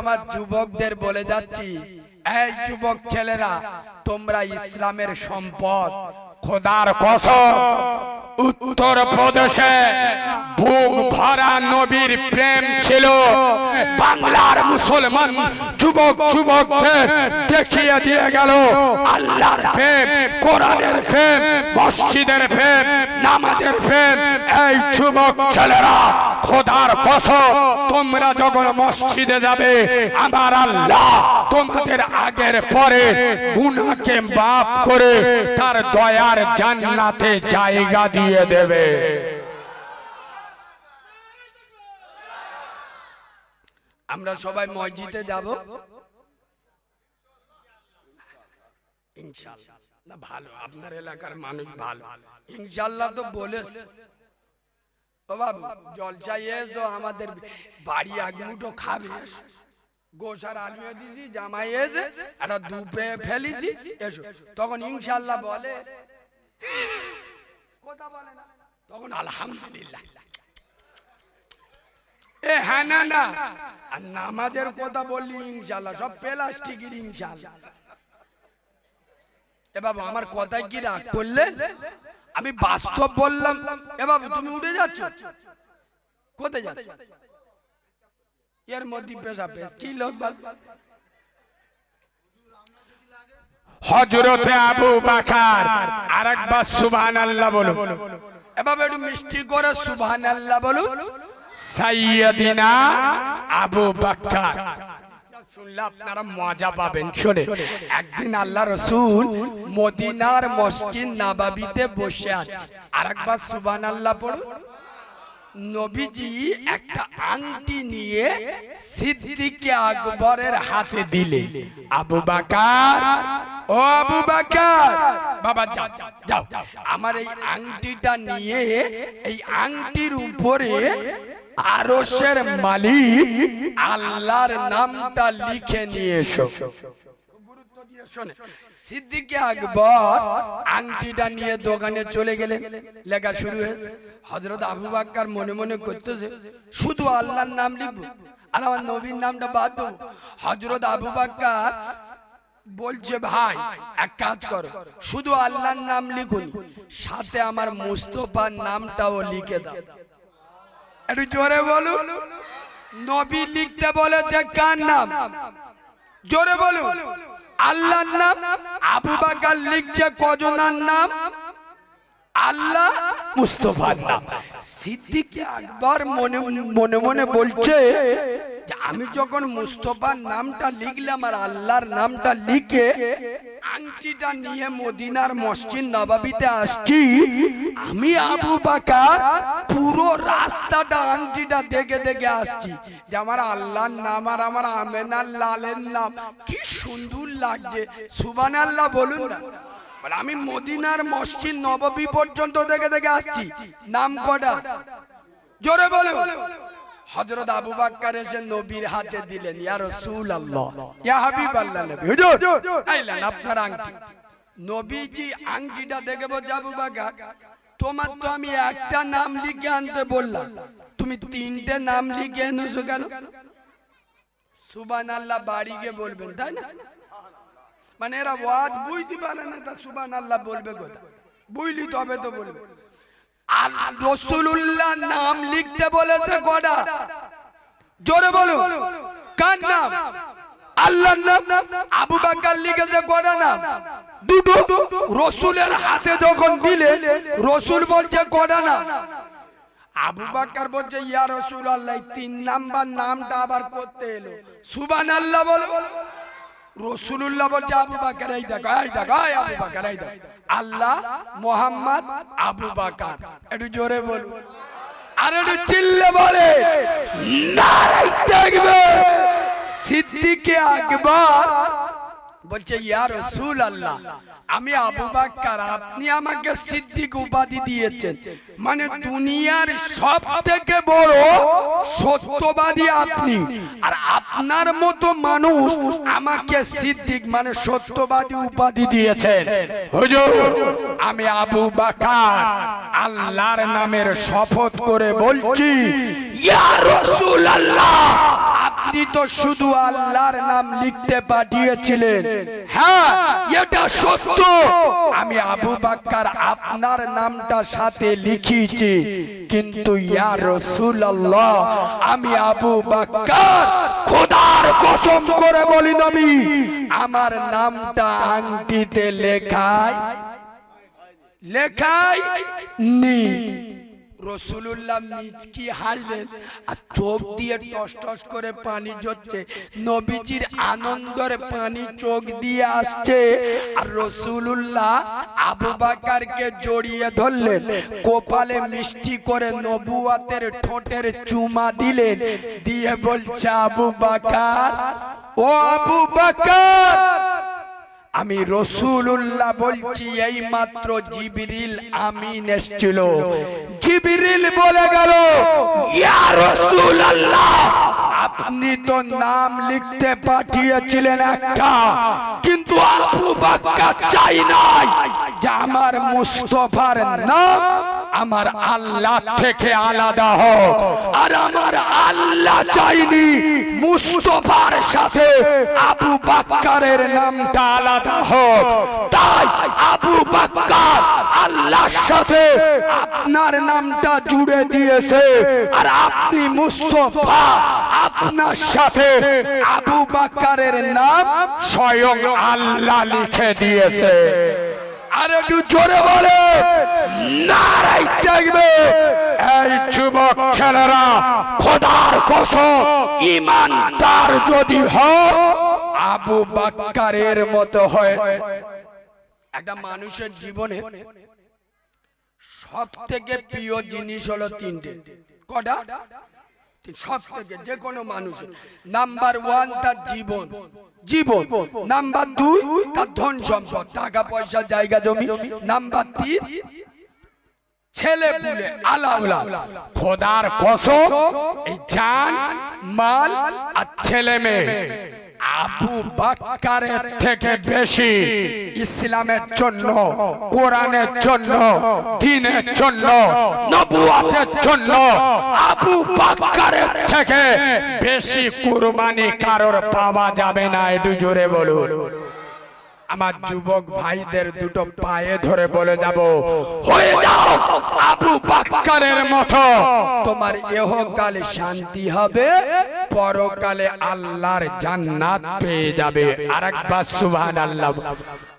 আমার যুবকদের বলে যাচ্ছি, এই যুবক ছেলেরা, তোমরা ইসলামের সম্পদ, খোদার কসম উত্তর প্রদেশে বুক ভরা নবীর প্রেম ছিল বাংলার মুসলমান, যুবক, যুবকদের দেখিয়ে দিয়ে গেল আল্লাহর প্রেম, কোরআনের প্রেম, মসজিদের প্রেম, নামাজের প্রেম। এই যুবক ছেলেরা, খোদার কসম তোমরা যখন মসজিদে যাবে, আমার আল্লাহ তোমাদের আগের পরে গুনাহকে বাপ করে তার দয়ার জান্নাতে জায়গা দিয়ে দেবে। আমরা সবাই মসজিদে যাব? ইনশাআল্লাহ। না ভালো। আপনার এলাকার মানুষ ভালো। ইনশাআল্লাহ তো বলেছে। ও বাবু জলসাই এসো আমাদের বাড়ি আগমুটো খাবে। গোসার আলমিয়ে দিছি জামাই এসে একটা দুপে ফেলিছি এসো। তখন ইনশাল্লাহ বলে কথা বলে না। তখন আলহামদুলিল্লাহ। এ হ্যাঁ না না। আর নামাজের কথা বললি ইনশাল্লাহ সব প্লাস্টিকের ইনশাল্লাহ। এ বাবু আমার কথায় কি রাগ আমি বাস্তব বললাম। এ বাবু তুমি উঠে যাচ্ছ? কোথায় যাচ্ছ? এর মধ্যে পেশা পেশ। কি লোক হজরতে আবু বাকার আরেকবার সুবহান আল্লাহ বলুন এবার একটু মিষ্টি করে সুবহান আল্লাহ বলুন সাইয়্যিদিনা আবু বাক্কার। শুনলে আপনারা মজা পাবেন, শুনে, একদিন আল্লাহ রসুল মদিনার মসজিদ নাবাবিতে বসে আছে আরেকবার সুবহান আল্লাহ পড়ুন। নবীজি একটা আংটি নিয়ে সিদ্দিকে আকবরের হাতে দিলে আবু বাকার ও আবু বাকার। বাবা যাও যাও আমার এই আংটিটা নিয়ে এই আংটির উপরে আরশের মালিক আল্লাহর নামটা লিখে নিয়ে এসো। গুরুত্ব সিদ্দিকে আকবর আংটিটা নিয়ে দোকানে চলে গেলেন। লেখা শুরু হয়েছে। হজরত আবু বাক্কার মনে মনে করতেছে শুধু আল্লাহর নাম লিখব আর আমার নবীর নামটা বাদ দেবো হজরত আবু বাক্কার বলছে, ভাই, এক কাজ করো, শুধু আল্লাহর নাম লিখুন, সাথে আমার মুস্তফার নামটাও লিখে দাও। একটু জোরে বলুন। নবী লিখতে বলেছে কার নাম? জোরে বলুন। আল্লাহর নাম? আবু বাকার লিখছে কজনার নাম? আল্লাহ মুস্তফার নাম সিদ্দিক আকবর মনে মনে মনে বলছে আমি যখন মুস্তফার নামটা লিখলাম আর আল্লাহর নামটা লিখে আংটিটা নিয়ে মদিনার মসজিদ নবাবিতে আসছি, আমি আবু বাকার পুরো রাস্তাটা আংটিটা দেখে দেখে আসছি যে আমার আল্লাহর নাম আর আমার আমেনার লালের নাম কি সুন্দর লাগছে। সুবান আল্লাহ বলুন না। আমি মদিনার মসজিদ নববী পর্যন্ত দেখে দেখে আসছি। নাম কটা? জোরে বলে। হযরত আবু বাক্কার এসে নবীর হাতে দিলেন ইয়া ইয়া হাবিবাল্লাহ নবী হুজুর আইলেন আপনার আংটি। নবীজি আংটিটা দেখে বলছে আবু বাক্কার তোমার তো আমি একটা নাম লিখে আনতে বললাম। তুমি তিনটে নাম লিখে এনেছো কেন? সুবহানাল্লাহ বাড়ি গিয়ে বলবেন তাই না? মানে এরা ওয়াজ বুঝতে পারে না তা সুবান আল্লাহ বলবে কোথা বুঝলি তবে তো বলবে। আর রসুল্লাহ নাম লিখতে বলেছে কটা? জোরে বলো কার নাম? আল্লাহর নাম? আবু বাক্কার লিখেছে কটা নাম? দুটো। রসুলের হাতে যখন দিলে, রসুল বলছে কটা নাম? আবু বাক্কার বলছে, ইয়া রসুল আল্লাহ তিন নাম্বার নামটা আবার করতে এলো। সুবান আল্লাহ বলো রসুল্লাহ বলছে, আবু বাকার, এই দেখো এই দেখো আবু বাকার, এই দেখো। আল্লাহ মোহাম্মদ আবু বাকার। একটু জোরে বল। আর একটু চিল্লে বলে নারাই দেখবে সিদ্দিকে আকবর বলছে, ইয়া রসুল আল্লাহ আমি আবু বাক্কার, আপনি আমাকে সিদ্দিক উপাধি দিয়েছেন। মানে দুনিয়ার সব থেকে বড় সত্যবাদী আপনি। আর আপনার মতো মানুষ আমাকে সিদ্দিক মানে সত্যবাদী উপাধি দিয়েছেন। হুজুর, আমি আবু বাকার আল্লাহর নামের শপথ করে বলছি, ইয়া রাসূলুল্লাহ আপনি আপনি তো শুধু আল্লাহর নাম লিখতে পাঠিয়েছিলেন। হ্যাঁ এটা সত্য। আমি আবু বাক্কার আপনার নামটা সাথে লিখিয়েছি কিন্তু ইয়া রাসূলুল্লাহ, আমি আবু বাক্কার খোদার কসম করে বলি নবী, আমার নামটা আংটিতে লেখায় লেখাই নি। রসুল্লাহ মিচকি হাসলেন আর চোখ দিয়ে টস টস করে পানি ঝরছে। নবীজির আনন্দের পানি চোখ দিয়ে আসছে। আর রসুল্লাহ আবু বাকারকে জড়িয়ে ধরলেন। কোপালে মিষ্টি করে নবুয়াতের ঠোঁটের চুমা দিলেন। দিয়ে বলছে আবু বাকার ও আবু বাকার! আমি রসুল্লাহ বলছি এই মাত্র জিবিরিল আমিন এসছিল। জিবিরিল বলে গেল ইয়া রাসূলুল্লাহ! আপনি তো নাম লিখতে পাঠিয়েছিলেন একটা, কিন্তু আবু বাক্কা চাই নাই। যে আমার মুস্তফার নাম, আমার আল্লাহ থেকে আলাদা হোক। আর আমার আল্লাহ চাইনি মুস্তফার সাথে আবু বাক্কারের নামটা আলাদা হোক। তাই আবু বাক্কার সাথে আপনার নামটা জুড়ে দিয়েছে। আর আপনি মুস্তফা আপনার সাথে আবু বাক্কারের নাম স্বয়ং আল্লাহ লিখে দিয়েছে। আর একটু জোরে বলে নারাই দেখবে। এই যুবক ছেলেরা খোদার কসম ইমান তার যদি হয় আবু বাক্কারের মতো হয়। একটা মানুষের জীবনে সব থেকে প্রিয় জিনিস হলো তিনটে। কটা? সব থেকে যে কোনো মানুষ। নাম্বার ওয়ান তার জীবন। জীবন। নাম্বার দুই তার ধন সম্পদ। টাকা, পয়সা, জায়গা, জমি। নাম্বার তিন, ছেলে পুলে আলাউলা খোদার কসম জান, মাল আর ছেলে মেয়ে। আবু বাক্কারের থেকে বেশি ইসলামের জন্য, কোরআনের জন্য, দিনের জন্য নবুয়াতের জন্য আবু বাক্কারের থেকে বেশি কুরবানি কারোর পাওয়া যাবে না। একটু জোরে বলুন। আমার যুবক ভাইদের দুটো পায়ে ধরে বলে যাব হয়ে যাও আবু বাক্কারের মতো। তোমার ইহকালে শান্তি হবে পরকালে আল্লাহর জান্নাত পেয়ে যাবে। আরেকবার সুবহানাল্লাহ।